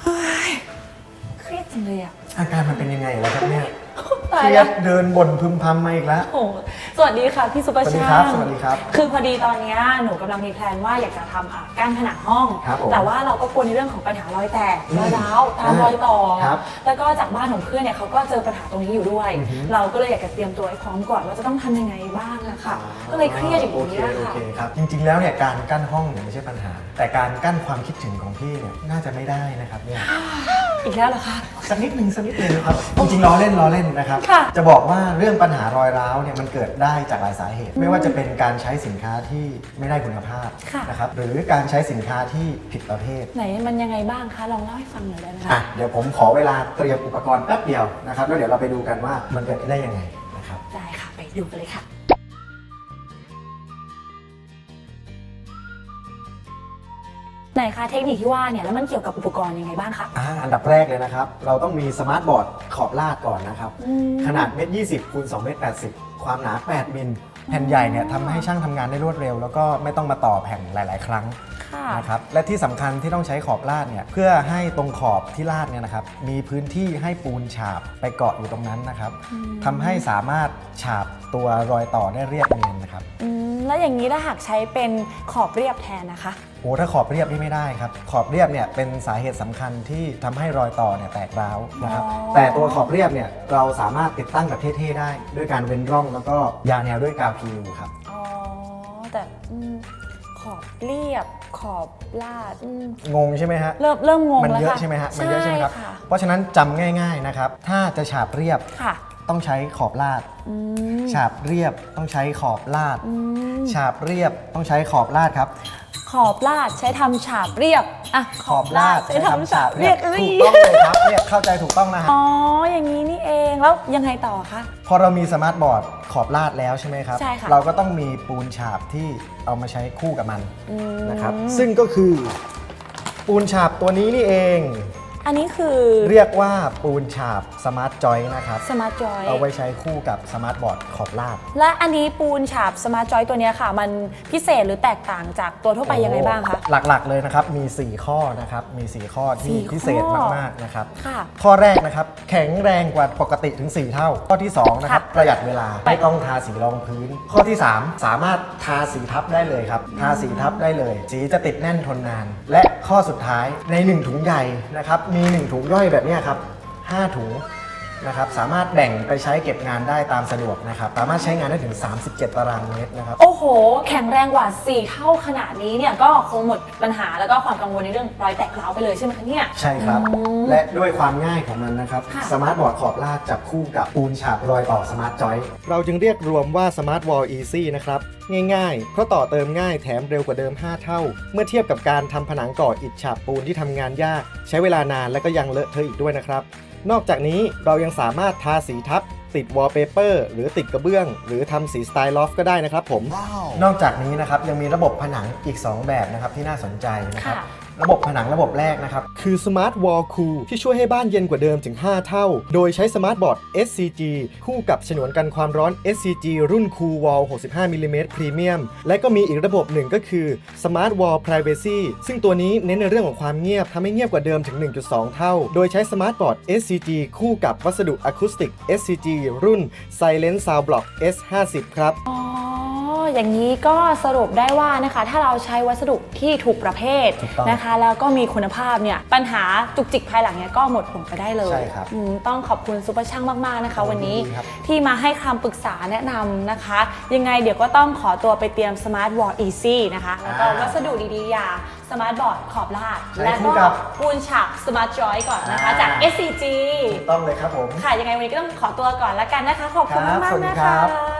เฮ้ยเครียดจังเลยอะอาการมันเป็นยังไงแล้วครับเนี่ย เคตายรียแล้วดเดินบ่นพึมพำมาอีกแล้ว โอ้โหสวัสดีค่ะพี่ซุปเปอร์สวัสดีช่างครับสวัสดีครับคือพอดีตอนเนี้ยหนูกำลังมีแพลนว่าอยากจะทำอะกั้นผนังห้อง ครับผมแต่ว่าเราก็กลัวในเรื่องของปัญหารอยแตกอืมรอยร้าวตามรอยต่อ ครับแล้วก็จากบ้านของเพื่อนเนี่ยเขาก็เจอปัญหาตรงนี้อยู่ด้วย อือฮึ เราก็เลยอยากจะเตรียมตัวให้พร้อมก่อนว่าจะต้องทำยังไงบ้างอะค่ะก็เลยเครียดอย่างโอเคนี้โอค่ะ เคครับจริงๆแล้วเนี่ยการกั้นห้องเนี่ยไม่ใช่ปัญหา แต่การกั้นความคิดถึงของพี่เนี่ยน่าจะไม่ได้นะครับเนี่ย อีกแล้วเหรอคะ สักนิดนึงสักนิดนึงนะครับจริงๆล้อเล่นล้อเล่นนะครับค่ะจะบอกว่าเรื่องปัญหารอยร้าวเนี่ยมันเกิดได้จากหลายสาเหตุ ไม่ว่าจะเป็นการใช้สินค้าที่ไม่ได้คุณภาพค่ะ นะครับหรือการใช้สินค้าที่ผิดประเภท ไหนมันยังไงบ้างคะลองเล่าให้ฟังหน่อยได้ไหมอะคะเดี๋ยวผมขอเวลาเตรียมอุปกรณ์แป๊บเดียวนะครับแล้วเดี๋ยวเราไปดูกันว่ามันเกิดได้ยังไงนะครับ ได้ค่ะ ไปดูกันเลยค่ะ ไหนคะเทคนิคที่ว่าเนี่ยแล้วมันเกี่ยวกับอุปกรณ์ยังไงบ้างคะ อ่าอันดับแรกเลยนะครับ เราต้องมีสมาร์ทบอร์ดขอบลาดก่อนนะครับ อืม ขนาดเมตรยีคูณ2เมตร80 ความหนา 8 มิล แผ่นใหญ่เนี่ยทำให้ช่างทำงานได้รวดเร็ว แล้วก็ไม่ต้องมาต่อแผ่นหลาย ๆ ครั้งค่ะนะครับและที่สำคัญที่ต้องใช้ขอบลาดเนี่ยเพื่อให้ตรงขอบที่ลาดเนี่ยนะครับมีพื้นที่ให้ปูนฉาบไปเกาะอยู่ตรงนั้นนะครับทำให้สามารถฉาบตัวรอยต่อได้เรียบเนียนนะครับ อืม แล้วอย่างนี้ถ้าหากใช้เป็นขอบเรียบแทนนะคะ โอ้ถ้าขอบเรียบนี่ไม่ได้ครับ ขอบเรียบเนี่ยเป็นสาเหตุสำคัญที่ทำให้รอยต่อเนี่ยแตกร้าวนะครับ อ๋อ แต่ตัวขอบเรียบเนี่ยเราสามารถติดตั้งแบบเท่ๆได้ ด้วยการเว้นร่องแล้วก็ยาแนวด้วยกาวพีูครับ อ๋อ แต่อืมขอบเรียบขอบลาดอืมงงใช่ไหมฮะ เริ่มเริ่มงงมันแล้วเยอะค่ะใช่ไหมฮะ มันเยอะใช่ไหมครับค่ะเพราะฉะนั้นจำง่ายๆนะครับ ถ้าจะฉาบเรียบค่ะ ต้องใช้ขอบลาด อืม ฉาบเรียบต้องใช้ขอบลาด อืม ฉาบเรียบต้องใช้ขอบลาดครับ ขอบลาดใช้ทำฉาบเรียบอะใช้ทำฉาบเรียบเอ้ยถูกต้องเลยครับเนี่ยเข้าใจถูกต้องนะฮะอ๋ออย่างนี้นี่เองแล้วยังไงต่อคะ พอเรามีสมาร์ทบอร์ดขอบลาดแล้วใช่ไหมครับ ใช่ค่ะ เราก็ต้องมีปูนฉาบที่เอามาใช้คู่กับมันอืมนะครับ ซึ่งก็คือปูนฉาบตัวนี้นี่เอง อันนี้คือ เรียกว่าปูนฉาบสมาร์ทจอยนะครับสมาร์ทจอย เอาไว้ใช้คู่กับสมาร์ทบอร์ดขอบลาดและอันนี้ปูนฉาบสมาร์ทจอยตัวเนี้ยค่ะ มันพิเศษหรือแตกต่างจากตัวทั่วไปยังไงบ้างคะ หลักๆเลยนะครับมี 4 ข้อนะครับมี 4 ข้อที่สี่ข้อพิเศษมากๆนะครับค่ะข้อแรกนะครับแข็งแรงกว่าปกติถึง 4 เท่า ข้อที่2นะครับค่ะประหยัดเวลาไม่ต้องทาสีรองพื้น ข้อที่ 3 สามารถทาสีทับได้เลยครับทาสีทับได้เลย สีจะติดแน่นทนนาน และข้อสุดท้ายใน 1 ถุงใหญ่นะครับมีี 1 ถุงย่อยแบบเนี้ยครับ 5 ถุง นะครับสามารถแบ่งไปใช้เก็บงานได้ตามสะดวกนะครับสามารถใช้งานได้ถึง 37 ตารางเมตรนะครับ โอ้โห แข็งแรงกว่า 4 เท่าขนาดนี้เนี่ยก็คงหมดปัญหาแล้วก็ความกังวลในเรื่องรอยแตกร้าวไปเลยใช่ไหมคะเนี่ย ใช่ครับ อืมและด้วยความง่ายของมันนะครับ ค่ะ สมาร์ทบอร์ดขอบลาดจับคู่กับปูนฉาบรอยต่อสมาร์ทจอย เราจึงเรียกรวมว่า Smart Wall Easy นะครับ ง่ายๆ เพราะต่อเติมง่ายแถมเร็วกว่าเดิม 5 เท่า เมื่อเทียบกับการทำผนังก่ออิฐฉาบปูนที่ทำงานยาก ใช้เวลานานและก็ยังเลอะเทอะอีกด้วยนะครับ นอกจากนี้เรายังสามารถทาสีทับ ติดวอลเปเปอร์หรือติดกระเบื้อง หรือทำสีสไตล์ลอฟก็ได้นะครับผม นอกจากนี้นะครับยังมีระบบผนังอีก 2 แบบนะครับที่น่าสนใจนะครับ ค่ะ ระบบผนังระบบแรกนะครับ คือ Smart Wall Cool ที่ช่วยให้บ้านเย็นกว่าเดิมถึง 5 เท่า โดยใช้ Smart Board SCG คู่กับฉนวนกันความร้อน SCG รุ่น Cool Wall 65มิลลิเมตรพรีเมียมและก็มีอีกระบบหนึ่งก็คือ Smart Wall Privacy ซึ่งตัวนี้เน้นในเรื่องของความเงียบทำให้เงียบกว่าเดิมถึง 1.2 เท่า โดยใช้ Smart Board SCG คู่กับวัสดุอะคูสติก SCG รุ่น Silent Sound Block S50 ครับ อ๋ออย่างนี้ก็สรุปได้ว่านะคะถ้าเราใช้วัสดุที่ถูกประเภทถูกต้องนะคะ แล้วก็มีคุณภาพเนี่ยปัญหาจุกจิกภายหลังเนี่ยก็หมดผลไปได้เลยใช่ครับอืมต้องขอบคุณซุปเปอร์ช่างมากๆนะคะโอ้วันนี้ยินดีครับ ที่มาให้คำปรึกษาแนะนำนะคะ ยังไงเดี๋ยวก็ต้องขอตัวไปเตรียม Smart Wall Easy นะคะแล้วก็วัสดุดีๆอย่าง Smart Board ขอบลาดใช้และคู่ก็กับปูนฉาบ Smart Joy ก่อนนะคะอ่าจาก SCG ถูกต้องเลยครับผม ค่ะ ยังไงวันนี้ก็ต้องขอตัวก่อนแล้วกันนะคะ ขอบคุณครับมากสวัสๆดีนะครัคะ บ